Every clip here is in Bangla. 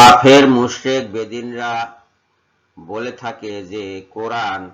কাফের মুশরিক বেদিনরা বলে থাকে যে কোরআন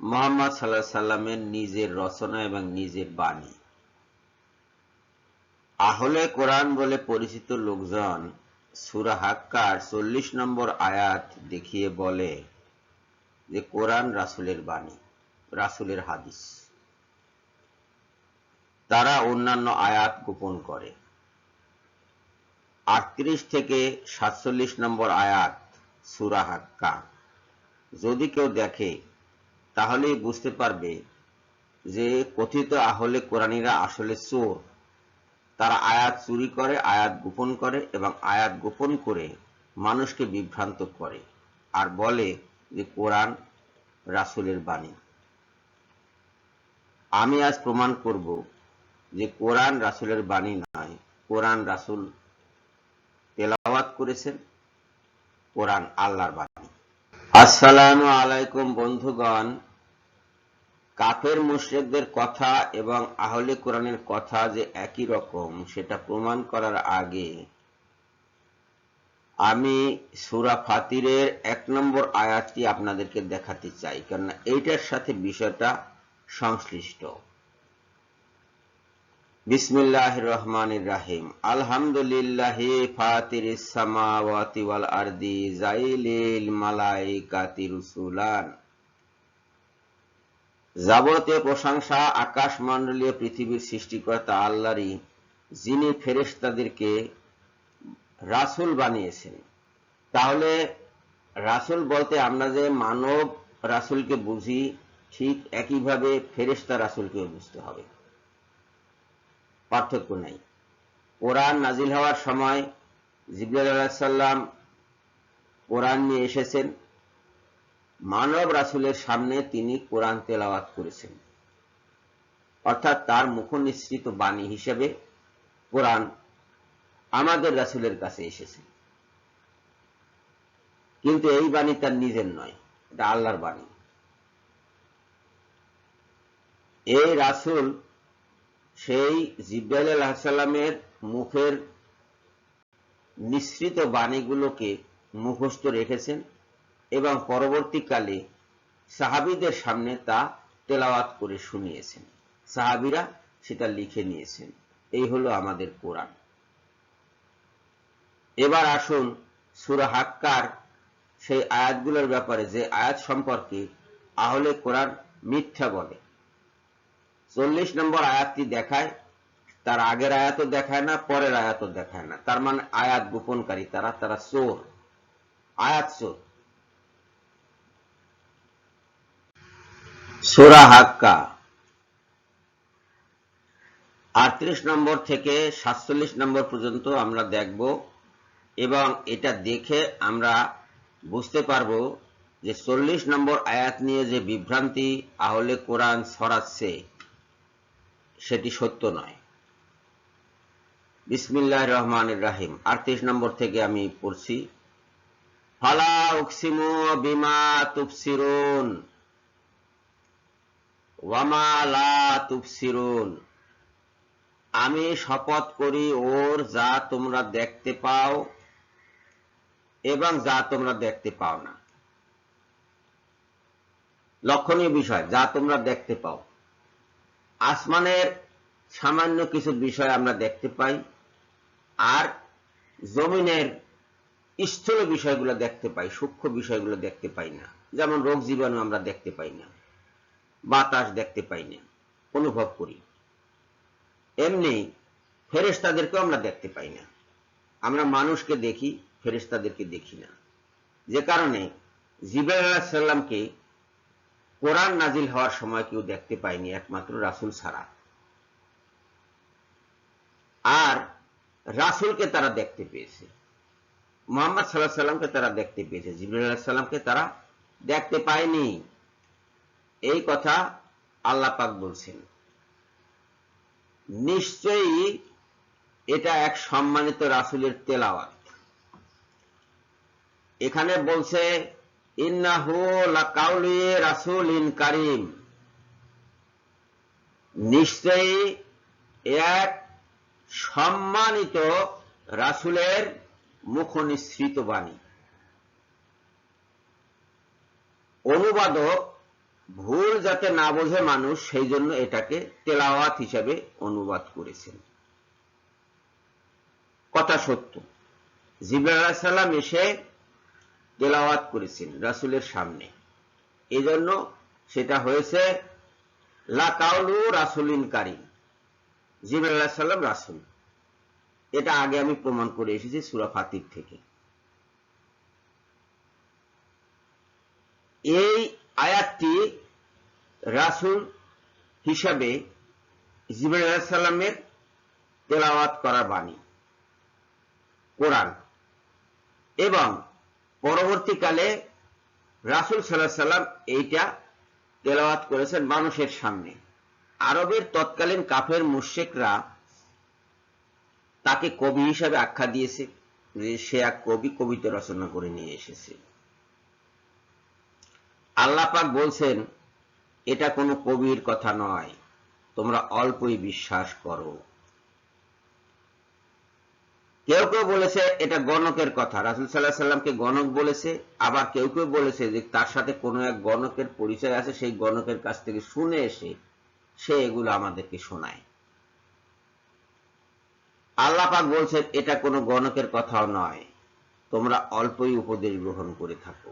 মোহাম্মদ সাল্লাহ সাল্লামের নিজের রচনা এবং নিজের বাণী। আহলে কোরআন বলে পরিচিত লোকজন সুরা হাক্কার চল্লিশ নম্বর আয়াত দেখিয়ে বলে যে কোরআন রাসুলের বাণী, রাসুলের হাদিস। তারা অন্যান্য আয়াত গোপন করে। আটত্রিশ থেকে সাতচল্লিশ নম্বর আয়াত, সুরা হাক্কা। যদি কেউ দেখে তাহলেই বুঝতে পারবে যে কথিত আহলে কোরআনীরা আসলে চোর। তারা আয়াত চুরি করে, আয়াত গোপন করে এবং আয়াত গোপন করে মানুষকে বিভ্রান্ত করে আর বলে যে কোরআন রাসুলের বাণী। আমি আজ প্রমাণ করব যে কোরআন রাসুলের বাণী নয়, কোরআন রাসুল তেলাওয়াত করেছেন কোরআন আল্লাহর বাণী। আসসালামু আলাইকুম বন্ধুগণ। কাফের মুশরিকদের কথা এবং আহলে কোরআনের কথা যে একই রকম, সেটা প্রমাণ করার আগে আমি সুরা ফাতিরের এক নম্বর আয়াতটি আপনাদেরকে দেখাতে চাই, কেননা এইটার সাথে বিষয়টা সংশ্লিষ্ট। বিসমিল্লাহ রহমান রাহিম। আলহামদুলিল্লাহ ফাতির সামাওয়াতি ওয়াল আরদি জাইলিল মালাইকাতি রুসুলান। যাবতীয় প্রশংসা আকাশ মণ্ডলীয় পৃথিবীর সৃষ্টিকর্তা আল্লাহরই, যিনি ফেরেশতাদেরকে রাসূল বানিয়েছেন। তাহলে রাসূল বলতে আমরা যে মানব রাসূলকে বুঝি, ঠিক একইভাবে ফেরেশতা রাসূলকে বুঝতে হবে। পার্থক্য নাই। কোরআন নাজিল হওয়ার সময় জিবরাল আলাহিসাল্লাম কোরআন নিয়ে এসেছেন। মানব রাসুলের সামনে তিনি কোরআন তেলাওয়াত করেছেন। অর্থাৎ তার মুখ নিঃসৃত বাণী হিসেবে কোরআন আমাদের রাসুলের কাছে এসেছে। কিন্তু এই বাণী তার নিজের নয়, এটা আল্লাহর বাণী। এই রাসুল সেই জিব্রাইল আলাহিসাল্লামের মুখের নিঃসৃত বাণীগুলোকে মুখস্থ রেখেছেন এবং পরবর্তীকালে সাহাবিদের সামনে তা তেলাওয়াত করে শুনিয়েছেন। সাহাবিরা সেটা লিখে নিয়েছেন। এই হলো আমাদের কোরআন। এবার আসুন সুরা হাক্কার সেই আয়াতগুলোর ব্যাপারে, যে আয়াত সম্পর্কে আহলে কোরআন মিথ্যা বলে। চল্লিশ নম্বর আয়াতটি দেখায়, তার আগের আয়াতও দেখায় না, পরের আয়াতও দেখায় না। তার মানে আয়াত গোপনকারী, তারা তারা চোর। আয়াত চোর। সোরা হাক্কা। আটত্রিশ নম্বর থেকে সাতচল্লিশ নম্বর পর্যন্ত আমরা দেখব, এবং এটা দেখে আমরা বুঝতে পারব যে চল্লিশ নম্বর আয়াত নিয়ে যে বিভ্রান্তি আহলে কোরআন ছড়াচ্ছে সেটি সত্য নয়। বিসমিল্লাহ রহমান রাহিম। আটত্রিশ নম্বর থেকে আমি পড়ছি, ফালা উকসিমু বিমা তুফসিরুন ওয়ামা লা আমি শপথ করি, ওর যা তোমরা দেখতে পাও এবং যা তোমরা দেখতে পাও না। লক্ষণীয় বিষয়, যা তোমরা দেখতে পাও। আসমানের সামান্য কিছু বিষয় আমরা দেখতে পাই, আর জমিনের স্থূল বিষয়গুলো দেখতে পাই, সূক্ষ্ম বিষয়গুলো দেখতে পাই না। যেমন রোগ জীবাণু আমরা দেখতে পাই না, বাতাস দেখতে পাই না, অনুভব করি। এমনি ফেরেস্তাদেরকেও আমরা দেখতে পাই না। আমরা মানুষকে দেখি ফেরেস্তাদেরকে দেখি না। যে কারণে জিবাই সাল্লামকে কোরআন নাজিল হওয়ার সময় কেউ দেখতে পায়নি, একমাত্র রাসুল ছাড়া। আর রাসুলকে তারা দেখতে পেয়েছে। মোহাম্মদ সাল্লাহ সাল্লামকে তারা দেখতে পেয়েছে জিবুল্লাহ সাল্লামকে তারা দেখতে পায়নি। এই কথা আল্লাহ পাক বলছেন। নিশ্চয়ই এটা এক সম্মানিত রাসুলের তেলাওয়াত। এখানে বলছে ইন্নাহু নিশ্চয়ই এক সম্মানিত রাসুলের মুখনিসৃত বাণী। অনুবাদক ভুল যাতে না বোঝে মানুষ, সেই জন্য এটাকে তেলাওয়াত হিসাবে অনুবাদ করেছেন। কথা সত্য। জিবরাল সাল্লাম এসে তেলাওয়াত করেছেন রাসুলের সামনে। এই জন্য সেটা হয়েছে লাকাউলু রাসুলিন কারিম জিবরাল সাল্লাম রাসুল। এটা আগে আমি প্রমাণ করে এসেছি সুরা ফাতির থেকে। এই আয়াতটি রাসুল হিসাবে জিবরাল সাল্লামের তেলাওয়াত করা বাণী, কোরআন। এবং পরবর্তীকালে রাসুল সাল্লাহ সাল্লাম এইটা তেলাওয়াত করেছেন মানুষের সামনে। আরবের তৎকালীন কাফের মুশেকরা তাকে কবি হিসাবে আখ্যা দিয়েছে যে সে এক কবি কবিতা রচনা করে নিয়ে এসেছে। আল্লাহ পাক বলছেন, এটা কোনো কবির কথা নয়, তোমরা অল্পই বিশ্বাস করো। কেউ কেউ বলেছে এটা গণকের কথা। রাসুল সাল্লাহ সাল্লামকে গণক বলেছে, আবার কেউ কেউ বলেছে যে তার সাথে কোনো এক গণকের পরিচয় আছে, সেই গণকের কাছ থেকে শুনে এসে সে এগুলো আমাদেরকে শোনায়। আল্লাহ পাক বলছেন, এটা কোনো গণকের কথাও নয়, তোমরা অল্পই উপদেশ গ্রহণ করে থাকো।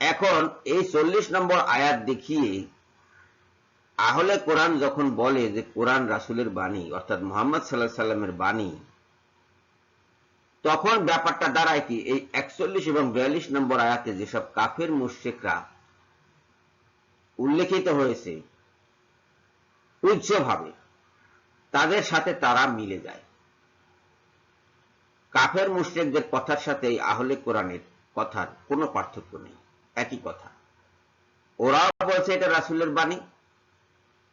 এখন এই চল্লিশ নম্বর আয়াত দেখিয়ে আহলে কোরআন যখন বলে যে কোরআন রাসুলের বাণী, অর্থাৎ মোহাম্মদ সাল্লাহ সাল্লামের বাণী, তখন ব্যাপারটা দাঁড়ায় কি? এই একচল্লিশ এবং বিয়াল্লিশ নম্বর আয়াতে যেসব কাফের মুশেকরা উল্লেখিত হয়েছে উচ্চভাবে তাদের সাথে তারা মিলে যায়। কাফের মুশ্রেকদের কথার সাথে এই আহলে কোরআনের কথার কোনো পার্থক্য নেই, একই কথা। ওরাও বলছে এটা রাসুলের বাণী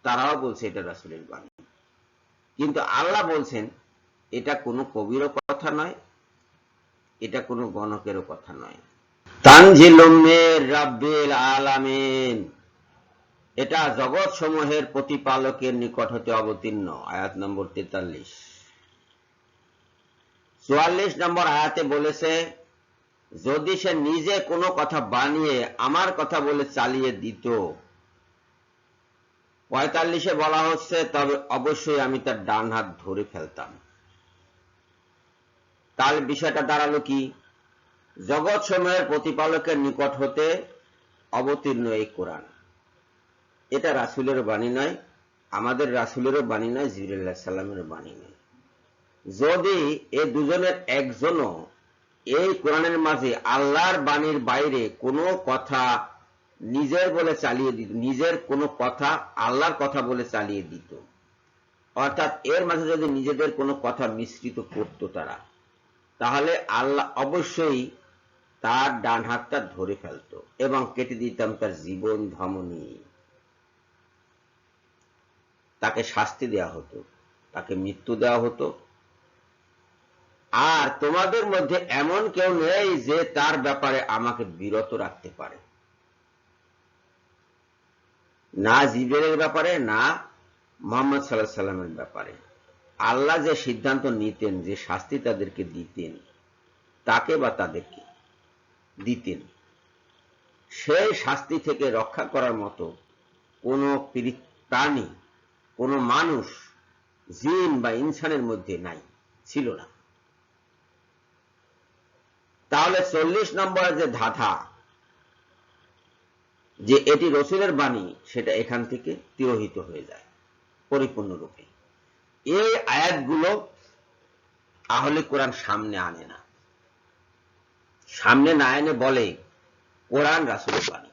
তারাও বলছে এটা রাসুলের বাণী। কিন্তু আল্লাহ বলছেন, এটা কোনো কবিরও কথা নয়, এটা কোনো গণকেরও কথা নয়। তানজিলুমের রাব্বিল আলামিন। এটা জগৎ সমূহের প্রতিপালকের নিকট হতে অবতীর্ণ, আয়াত নম্বর তেতাল্লিশ। চুয়াল্লিশ নম্বর আয়াতে বলেছে, যদি সে নিজে কোনো কথা বানিয়ে আমার কথা বলে চালিয়ে দিত পঁয়তাল্লিশে বলা হচ্ছে, তবে অবশ্যই আমি তার ডান হাত ধরে ফেলতাম। তাহলে বিষয়টা দাঁড়াল কি? জগৎ সময়ের প্রতিপালকের নিকট হতে অবতীর্ণ এই কোরআন। এটা রাসুলের বাণী নয়, আমাদের রাসুলেরও বাণী নয় জিবুল্লাহ সাল্লামের বাণী নয়। যদি এ দুজনের একজনও এই কোরআনের মাঝে আল্লাহর বাণীর বাইরে কোনো কথা নিজের বলে চালিয়ে দিত, নিজের কোনো কথা আল্লাহর কথা বলে চালিয়ে দিত। অর্থাৎ এর মাঝে যদি নিজেদের কোনো কথা মিশ্রিত করত তারা, তাহলে আল্লাহ অবশ্যই তার ডান হাতটা ধরে ফেলত এবং কেটে দিতাম তার জীবন ধমনী। তাকে শাস্তি দেওয়া হতো, তাকে মৃত্যু দেওয়া হতো। আর তোমাদের মধ্যে এমন কেউ নেই যে তার ব্যাপারে আমাকে বিরত রাখতে পারে। না জিবের ব্যাপারে, না মোহাম্মদ সাল্লাহ সাল্লামের ব্যাপারে। আল্লাহ যে সিদ্ধান্ত নিতেন, যে শাস্তি তাদেরকে দিতেন, তাকে বা তাদেরকে দিতেন, সেই শাস্তি থেকে রক্ষা করার মতো কোন প্রাণী কোন মানুষ জিন বা ইনসানের মধ্যে নাই, ছিল না। তাহলে চল্লিশ নম্বরের যে ধাঁধা যে এটি রসুলের বাণী, সেটা এখান থেকে তিরোহিত হয়ে যায়, পরিপূর্ণরূপে। এই আয়াতগুলো আহলে কোরআন সামনে আনে না। সামনে না এনে বলে, কোরআন রাসুলের বাণী।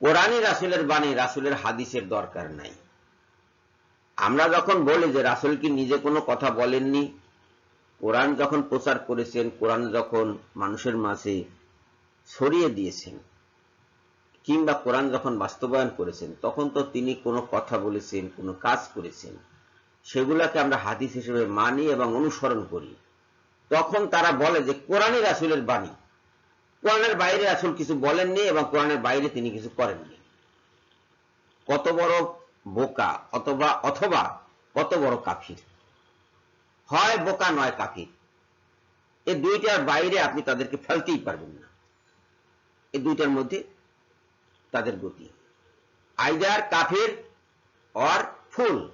কোরআনই রাসুলের বাণী, রাসুলের হাদিসের দরকার নাই। আমরা যখন বলি যে রাসুল কি নিজে কোনো কথা বলেননি, কোরআন যখন প্রচার করেছেন, কোরআন যখন মানুষের মাঝে ছড়িয়ে দিয়েছেন কিংবা কোরআন যখন বাস্তবায়ন করেছেন, তখন তো তিনি কোনো কথা বলেছেন, কোনো কাজ করেছেন। সেগুলাকে আমরা হাদিস হিসেবে মানি এবং অনুসরণ করি। তখন তারা বলে যে, কোরআনই রাসুলের বাণী। কোরআনের বাইরে আসল কিছু বলেননি এবং কোরআনের বাইরে তিনি কিছু করেননি। কত বড় বোকা অথবা অথবা কত বড় কাফির। হয় বোকা নয় কাফির। এই দুইটার বাইরে আপনি তাদেরকে ফেলতেই পারবেন না। এই দুইটার মধ্যে তাদের গতি। আইদার কাফির অর ফুল।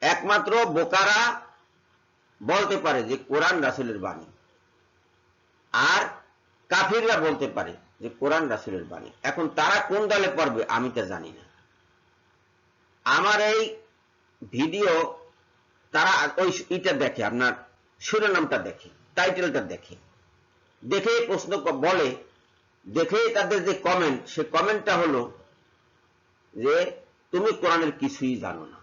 একমাত্র বোকারা বলতে পারে যে কোরআন রাসুলের বাণী। আর কাফিররা বলতে পারে যে কোরআন রাসুলের বাণী। এখন তারা কোন দলে পড়বে আমি তা জানি না। আমার এই ভিডিও তারা ওই ইটা দেখে, আপনার শিরোনামটা দেখে, টাইটেলটা দেখে। দেখে প্রশ্ন বলে দেখে তাদের যে কমেন্ট সে কমেন্টটা হলো যে, তুমি কোরআনের কিছুই জানো না।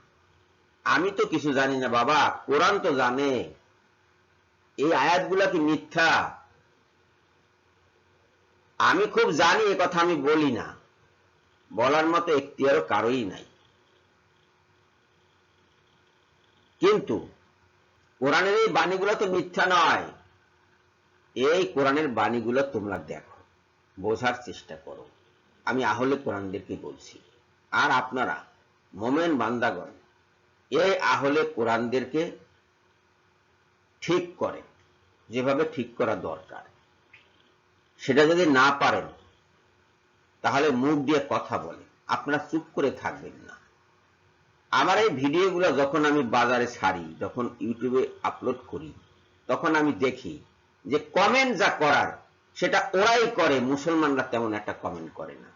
আমি তো কিছু জানি না, বাবা। কোরআন তো জানে। এই আয়াতগুলা কি মিথ্যা? আমি খুব জানি, এ কথা আমি বলি না। বলার মতো এখতিয়ারও কারোই নাই। কিন্তু কোরআনের এই বাণীগুলো তো মিথ্যা নয়। এই কোরআনের বাণীগুলো তোমরা দেখো। বোঝার চেষ্টা করো। আমি আহলে কোরআনদেরকে বলছি। আর আপনারা, মোমেন বান্দাগণ, এই আহলে কোরআনদেরকে ঠিক করে, যেভাবে ঠিক করা দরকার। সেটা যদি না পারেন, তাহলে মুখ দিয়ে কথা বলে আপনারা চুপ করে থাকবেন না। আমার এই ভিডিওগুলো যখন আমি বাজারে ছাড়ি, যখন ইউটিউবে আপলোড করি, তখন আমি দেখি যে কমেন্ট যা করার সেটা ওরাই করে, মুসলমানরা তেমন একটা কমেন্ট করে না।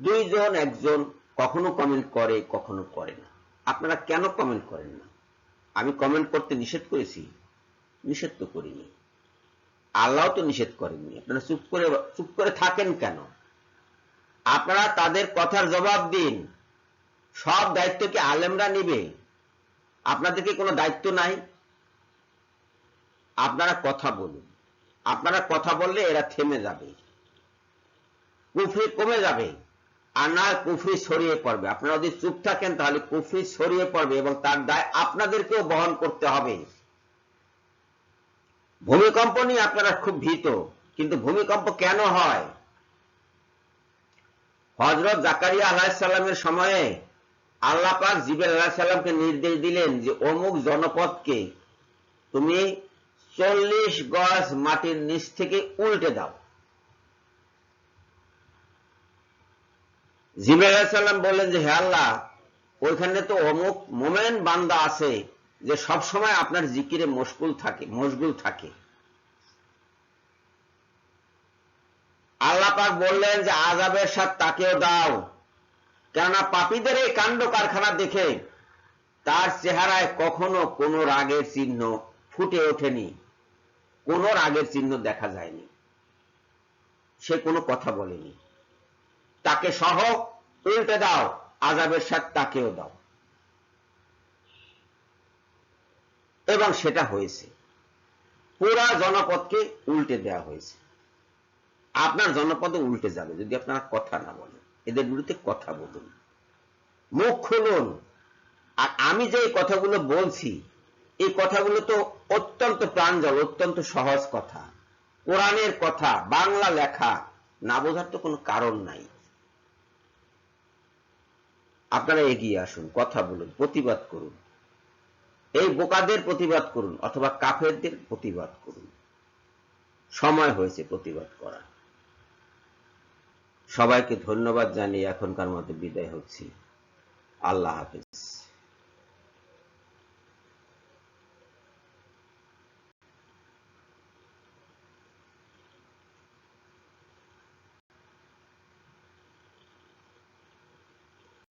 দুইজন, একজন কখনো কমেন্ট করে, কখনো করে না। আপনারা কেন কমেন্ট করেন না? আমি কমেন্ট করতে নিষেধ করেছি? নিষেধ তো করিনি। আল্লাহ তো নিষেধ করেননি। আপনারা চুপ করে চুপ করে থাকেন কেন? আপনারা তাদের কথার জবাব দিন। সব দায়িত্ব কি আলেমরা নিবে? আপনাদেরকে কোনো দায়িত্ব নাই? আপনারা কথা বলুন। আপনারা কথা বললে এরা থেমে যাবে। কুফরি কমে যাবে, আর না কুফরি ছড়িয়ে পড়বে। আপনারা যদি চুপ থাকেন, তাহলে কুফরি ছড়িয়ে পড়বে এবং তার দায় আপনাদেরকেও বহন করতে হবে। ভূমিকম্প নিয়ে আপনারা খুব ভীত, কিন্তু ভূমিকম্প কেন হয়? হজরত জাকারিয়া আলাহিসাল্লামের সময়ে আল্লাহ পাক জিবেল আলাহিসাল্লামকে নির্দেশ দিলেন যে, অমুক জনপদকে তুমি চল্লিশ গজ মাটির নিচ থেকে উল্টে দাও। আলাহিসাল্লাম বললেন যে, হে আল্লাহ, ওইখানে তো অমুক মোমেন বান্দা আছে যে সব সময় আপনার জিকিরে মশগুল থাকে মশগুল থাকে। আল্লাহ পাক বললেন যে আজাবের সাথ তাকেও দাও। কেননা পাপীদের এই কাণ্ড কারখানা দেখে তার চেহারায় কখনো কোনো রাগের চিহ্ন ফুটে ওঠেনি। কোনো রাগের চিহ্ন দেখা যায়নি। সে কোনো কথা বলেনি। তাকে সহ উল্টে দাও, আজাবের সাথ তাকেও দাও। এবং সেটা হয়েছে। পুরা জনপদকে উল্টে দেওয়া হয়েছে। আপনার জনপদে উল্টে যাবে, যদি আপনারা কথা না বলেন। এদের বিরুদ্ধে কথা বলুন। মুখ খুলুন। আর আমি যে কথাগুলো বলছি, এই কথাগুলো তো অত্যন্ত প্রাঞ্জল অত্যন্ত সহজ কথা। কোরআনের কথা, বাংলা লেখা, না বোঝার তো কোনো কারণ নাই। আপনারা এগিয়ে আসুন, কথা বলুন, প্রতিবাদ করুন। এই বোকাদের প্রতিবাদ করুন, অথবা কাফেরদের প্রতিবাদ করুন। সময় হয়েছে প্রতিবাদ করা সবাইকে ধন্যবাদ জানিয়ে এখনকার মতো বিদায় হচ্ছি। আল্লাহ হাফিজ।